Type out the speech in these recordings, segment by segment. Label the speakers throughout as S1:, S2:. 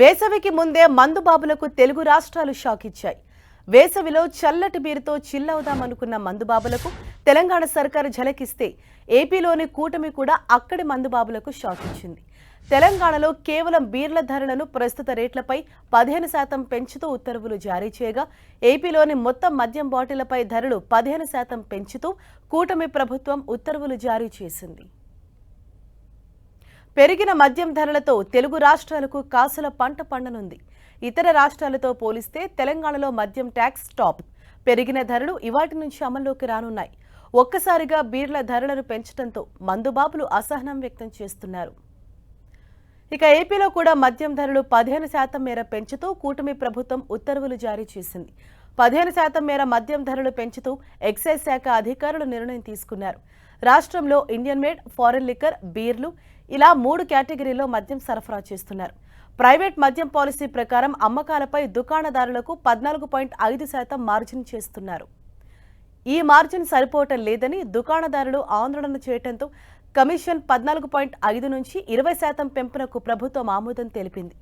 S1: వేసవికి ముందే మందుబాబులకు తెలుగు రాష్ట్రాలు షాక్ ఇచ్చాయి. వేసవిలో చల్లటి బీరుతో చిల్లవుదామనుకున్న మందుబాబులకు తెలంగాణ సర్కారు ఝలకిస్తే ఏపీలోని కూటమి కూడా అక్కడి మందుబాబులకు షాక్ ఇచ్చింది. తెలంగాణలో కేవలం బీర్ల ధరలను ప్రస్తుత రేట్లపై పదిహేను శాతం పెంచుతూ ఉత్తర్వులు జారీ చేయగా ఏపీలోని మొత్తం మద్యం బాటిళ్ళపై ధరలు పదిహేను శాతం పెంచుతూ కూటమి ప్రభుత్వం ఉత్తర్వులు జారీ చేసింది. పెరిగిన మద్యం ధరలతో తెలుగు రాష్ట్రాలకు కాసుల పంట పండనుంది. ఇతర రాష్ట్రాలతో పోలిస్తే తెలంగాణలో మద్యం ట్యాక్స్ టాప్ పెరిగిన ధరలు ఇవాటి నుంచి అమల్లోకి రానున్నాయి. ఒక్కసారిగా బీర్ల ధరలను పెంచడంతో మందుబాబులు అసహనం వ్యక్తం చేస్తున్నారు. ఇక ఏపీలో కూడా మద్యం ధరలు పదిహేను శాతం మేర పెంచుతూ కూటమి ప్రభుత్వం ఉత్తర్వులు జారీ చేసింది. పదిహేను శాతం మేర మద్యం ధరలు పెంచుతూ ఎక్సైజ్ శాఖ అధికారులు నిర్ణయం తీసుకున్నారు. రాష్ట్రంలో ఇండియన్ మేడ్ ఫారెన్ లిక్కర్ బీర్లు ఇలా మూడు కేటగిరీలో మద్యం సరఫరా చేస్తున్నారు. ప్రైవేట్ మద్యం పాలసీ ప్రకారం అమ్మకాలపై దుకాణదారులకు పద్నాలుగు పాయింట్ ఐదు శాతం మార్జిన్ చేస్తున్నారు. ఈ మార్జిన్ సరిపోవటం లేదని దుకాణదారులు ఆందోళన చేయడంతో కమిషన్ పద్నాలుగు పాయింట్ ఐదు నుంచి ఇరవై శాతం పెంపునకు ప్రభుత్వం ఆమోదం తెలిపింది.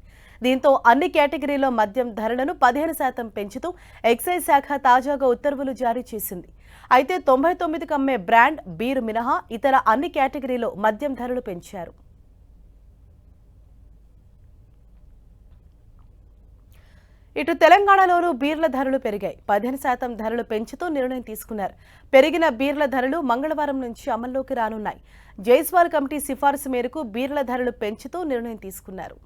S1: దీంతో అన్ని కేటగిరీలో మద్యం ధరలను పదిహేను శాతం పెంచుతూ ఎక్సైజ్ శాఖ తాజాగా ఉత్తర్వులు జారీ చేసింది. అయితే తొంభై తొమ్మిదికి అమ్మే బ్రాండ్ బీర్ మినహా ఇతర అన్ని కేటగిరీలో మద్యం ధరలు పెంచారు. ఇటు తెలంగాణలోనూ బీర్ల ధరలు పెరిగాయి. పదిహేను శాతం ధరలు పెంచుతూ నిర్ణయం తీసుకున్నారు. పెరిగిన బీర్ల ధరలు మంగళవారం నుంచి అమల్లోకి రానున్నాయి. జైస్వాల్ కమిటీ సిఫార్సు మేరకు బీర్ల ధరలు పెంచుతూ నిర్ణయం తీసుకున్నారు.